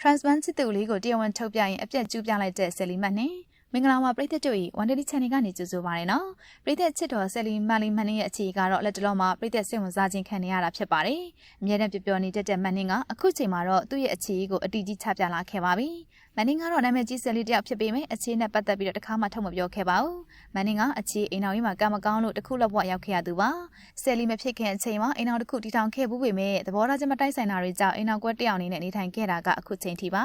Transman ချစ်သူလေးကိုတရားဝင်ထုတ်ပြရင်အပြက်ကျူးပြလိုက်တဲ့ဆယ်လီမတ်နဲ့ မင်္ဂလာပါပရိသတ်တို့၏ဝန်ဒလီ channel ကနေကြိုဆိုပါရနော်ပရိသတ်ချစ်တော်ဆယ်လီမန်လီမန်နင်းရဲ့အခြေကတော့လက်တလုံးမှာပရိသတ်စိတ်ဝင်စားခြင်းခံနေရတာဖြစ်ပါတယ်အမြဲတမ်းပျော်ပျော်နေတတ်တဲ့မန်နင်းကအခုချိန်မှာတော့သူ့ရဲ့အခြေကိုအတီးကြီးချပြလာခဲ့ပါပြီမန်နင်းကတော့နာမည်ကြီးဆယ်လီတယောက်ဖြစ်ပေမဲ့အခြေနဲ့ပတ်သက်ပြီးတော့တခါမှထုတ်မပြောခဲ့ပါဘူးမန်နင်းကအခြေအိမ်တော်ကြီးမှာကံမကောင်းလို့တခုလက်ဘွားရောက်ခဲ့ရသူပါဆယ်လီမဖြစ်ခင်အချိန်မှာအိမ်တော်တစ်ခုတီထောင်ခဲ့ဘူးပေမဲ့သဘောထားချင်းမတိုက်ဆိုင်တာတွေကြောင့်အိမ်တော်ကွက်တယောက်အနေနဲ့နေထိုင်ခဲ့တာကအခုချိန်ထိပါ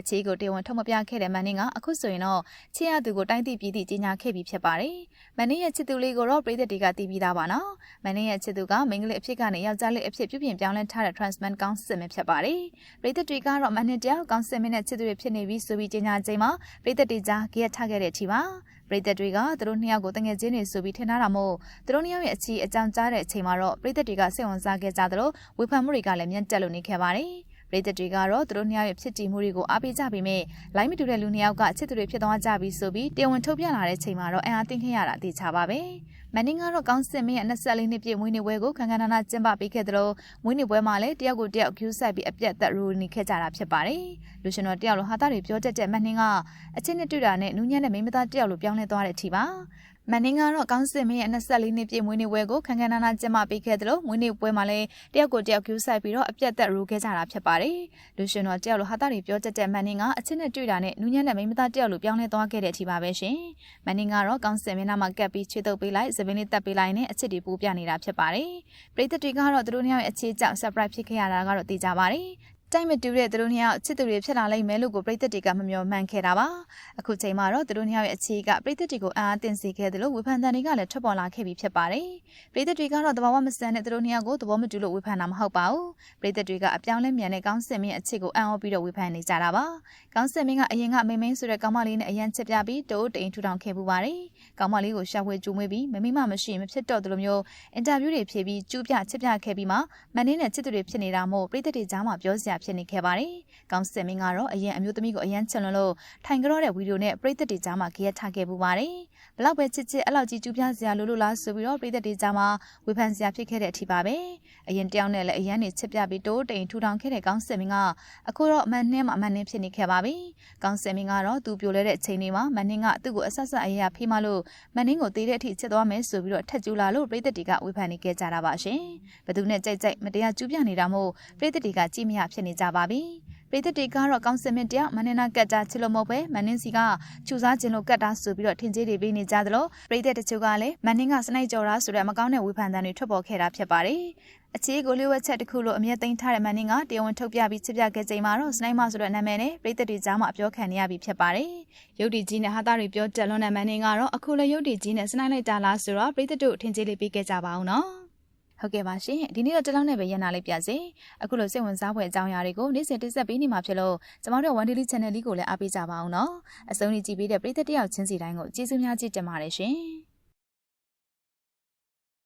အခြေကိုတရားဝင်ထုတ်မပြခဲ့တဲ့မန်နင်းကအခုဆိုရင်တော့ချစ်ရသူကိုတိုင်းသိပြည်သိကြီးညာခဲ့ပြီးဖြစ်ပါတယ်မန်နင်းရဲ့ချစ်သူလေးကိုတော့ပြည်သက်တွေကတည်ပြီးသားပါနော်မန်နင်းရဲ့ချစ်သူကမိန်းကလေးအဖြစ်ကနေယောက်ျားလေးအဖြစ်ပြုပြင်ပြောင်းလဲထားတဲ့ transman ကောင်းစစ်မဖြစ်ပါတယ်ပြည်သက်တွေကတော့မန်နင်းတယောက်ကောင်းစစ်မနဲ့ချစ်သူတွေဖြစ်နေပြီးဆိုပြီးကြီးညာချိန်မှာပြည်သက်တွေကြားကြက်ထခဲ့တဲ့အထိပါပရိသတ်တွေကသူတို့နှစ်ယောက်ကိုတငယ်ချင်းတွေဆိုပြီးထင်ထားတာမို့သူတို့နှစ်ယောက်ရဲ့အချီအကြောင်းကြားတဲ့အချိန်မှာတော့ပရိသတ်တွေကစိတ်ဝင်စားခဲ့ကြသလိုဝေဖန်မှုတွေကလည်းမြင့်တက်လို့နေခဲ့ပါတယ် ပရိသတ်တွေကတော့သူတို့နှစ်ယောက်ရဲ့ဖြစ်တည်မှုတွေကိုအားပေးကြပေမဲ့လိုင်းမတူတဲ့လူနှစ်ယောက်ကချစ်သူတွေဖြစ်သွားကြပြီဆိုပြီးတရားဝင်ထုတ်ပြလာတဲ့ချိန်မှာတော့အံအားတင်းခင်းရတာအသေးချပါပဲမန်နင်းကတော့ကောင်းစစ်မင်းရဲ့24နှစ်ပြည့်မွေးနေ့ပွဲကိုခန်းခန်းနာနာကျင်းပပေးခဲ့သလိုမွေးနေ့ပွဲမှာလည်းတယောက်ကိုတယောက်ကျူးဆိုင်ပြီးအပြတ်သက်ရူနေခဲ့ကြတာဖြစ်ပါတယ်လူရှင်တော်တယောက်လိုဟာသားတွေပြောတတ်တဲ့မန်နင်းကအချင်းနဲ့တွေ့တာနဲ့နူးညံ့တဲ့မိန်းမသားတယောက်လိုပြောင်းလဲသွားတဲ့အထိပါ မန်နင်းကတော့ကောင်းစစ်မင်းရဲ့24နှစ်ပြည့်မွေးနေ့ပွဲကိုခန်းခန်းနာနာကျင်းပပေးခဲ့သလိုမွေးနေ့ပွဲမှာလည်းတယောက်ကိုတယောက်ကျူးဆိုင်ပြီးတော့အပြတ်သက်ရူခဲ့ကြတာဖြစ်ပါတယ်လူရှင်တော်တယောက်လိုဟာသားတွေပြောတတ်တဲ့မန်နင်းကအချင်းနဲ့တွေ့တာနဲ့နူးညံ့တဲ့မိန်းမသားတယောက်လိုပြောင်းလဲသွားခဲ့တဲ့အထိပါပဲရှင်မန်နင်းကတော့ကောင်းစစ်မင်းနာမှာကပ်ပြီးချွေတုပ်ပေးလိုက်သပင်းလေးတက်ပေးလိုက်နဲ့အချစ်တွေပိုးပြနေတာဖြစ်ပါတယ်ပရိသတ်တွေကတော့သူတို့နှစ်ယောက်ရဲ့အခြေကြောက် surprise ဖြစ်ခဲ့ရတာကတော့သိကြပါတယ် တိုက်မတူတဲ့သူတို့နှစ်ယောက်ချစ်သူတွေဖြစ်လာလိမ့်မယ်လို့ကိုပြိသက်တွေကမမျှော်မှန်းခဲ့တာပါအခုချိန်မှာတော့သူတို့နှစ်ယောက်ရဲ့အခြေကပြိသက်တွေကိုအားအသင့်စေခဲ့တယ်လို့ဝေဖန်တန်တွေကလည်းထွက်ပေါ်လာခဲ့ပြီးဖြစ်ပါတယ်ပြိသက်တွေကတော့တဘာဝမစံတဲ့သူတို့နှစ်ယောက်ကိုသဘောမတူလို့ဝေဖန်တာမဟုတ်ပါဘူးပြိသက်တွေကအပြောင်းလဲမြန်တဲ့ကောင်းစင်မင်းအခြေကိုအံ့ဩပြီးတော့ဝေဖန်နေကြတာပါကောင်းစင်မင်းကအရင်ကမိမင်းဆိုတဲ့ကောင်းမလေးနဲ့အရန်ချစ်ပြပြီးတိုးတိန်ထူထောင်ခဲ့ပူပါတယ်ကောင်းမလေးကိုရှာဖွေကြိုးမွေးပြီးမမိမမရှိမဖြစ်တော့တယ်လို့မျိုးအင်တာဗျူးတွေဖြေပြီးကျူးပြချစ်ပြခဲ့ပြီးမှမန်နင်းနဲ့ချစ်သူတွေဖြစ်နေတာမို့ပြိသက်တွေကြားမှာပြောစရာဖြစ်နေခဲ့ပါတယ်။ကောင်းစင်မင်းကတော့အရင်အမျိုးသမီးကိုအရန်ချင်လွန်းလို့ထိုင်ကြတော့တဲ့ဗီဒီယိုနဲ့ပရိသတ်တွေကြားမှာကြရက်ထားခဲ့ပူပါတယ်။ ဘလောက်ပဲချစ်ချစ်အဲ့လောက်ကြီးကျူးပြစရာလိုလို့လားဆိုပြီးတော့ပရိသတ်တွေကြားမှာဝေဖန်စရာဖြစ်ခဲ့တဲ့အထိပါပဲ။အရင်တယောက်နဲ့လည်းအရန်နေချစ်ပြပြီးတိုးတိန်ထူထောင်ခဲ့တဲ့ကောင်းစင်မင်းကအခုတော့အမှန်နှင်းမှာအမှန်နှင်းဖြစ်နေခဲ့ပါပြီ။ကောင်းစင်မင်းကတော့သူပြိုလဲတဲ့အချိန်လေးမှာမန်နှင်းကသူ့ကိုအဆက်ဆက်အရာဖေးမလို့မန်နှင်းကိုတေးတဲ့အထိချစ်သွားမယ်ဆိုပြီးတော့ထက်ကျူလာလို့ပရိသတ်တွေကဝေဖန်နေခဲ့ကြတာပါရှင်။ဘသူနဲ့ကြိုက်ကြိုက်မတရားကျူးပြနေတာမို့ပရိသတ်တွေကကြည့်မရဖြစ်နေကြပါပြီ။ ပြည်သက်တွေကတော့ကောင်းစင်မတယောက်မနင်းနာကတ်တာချစ်လို့မဟုတ်ပဲမနင်းစီကချူစားခြင်းလို့ကတ်တာဆိုပြီးတော့ထင်ကြီးတွေပေးနေကြသလိုပြည်သက်တချို့ကလည်းမနင်းကစနိုက်ကြော်တာဆိုတဲ့မကောင်းတဲ့ဝေဖန်သံတွေထွက်ပေါ်ခဲ့တာဖြစ်ပါတယ်။အခြေကိုလေးဝက်ချက်တစ်ခုလို့အမြဲသိမ်းထားတဲ့မန်နင်းကတရားဝင်ထုတ်ပြပြီးချစ်ပြခဲ့ချိန်မှာတော့စနိုက်မဆိုတဲ့နာမည်နဲ့ပြည်သက်တွေကြားမှာအပြောခံနေရပြီဖြစ်ပါတယ်။ရုပ်တည်ကြီးနဲ့ဟာသားတွေပြောတက်လွန်းတဲ့မန်နင်းကတော့အခုလည်းရုပ်တည်ကြီးနဲ့စနိုက်လိုက်တာလားဆိုတော့ပြည်သက်တို့အထင်ကြီးလေးပေးခဲ့ကြပါအောင်နော်။ ဟုတ်ကဲ့ပါရှင်ဒီနေ့တော့တလောက်နဲ့ပဲရန်နာလေးပြစေအခုလိုစိတ်ဝင်စားဖွယ်အကြောင်းအရာတွေကိုနေ့စဉ်တင်ဆက်ပေးနေမှာဖြစ်လို့ကျမတို့ One Daily Channel လေးကိုလည်းအားပေးကြပါအောင်နော်အဆုံးထိကြည့်ပေးတဲ့ပရိသတ်တယောက်ချင်းစီတိုင်းကိုကျေးဇူးများကြီးတင်ပါတယ်ရှင်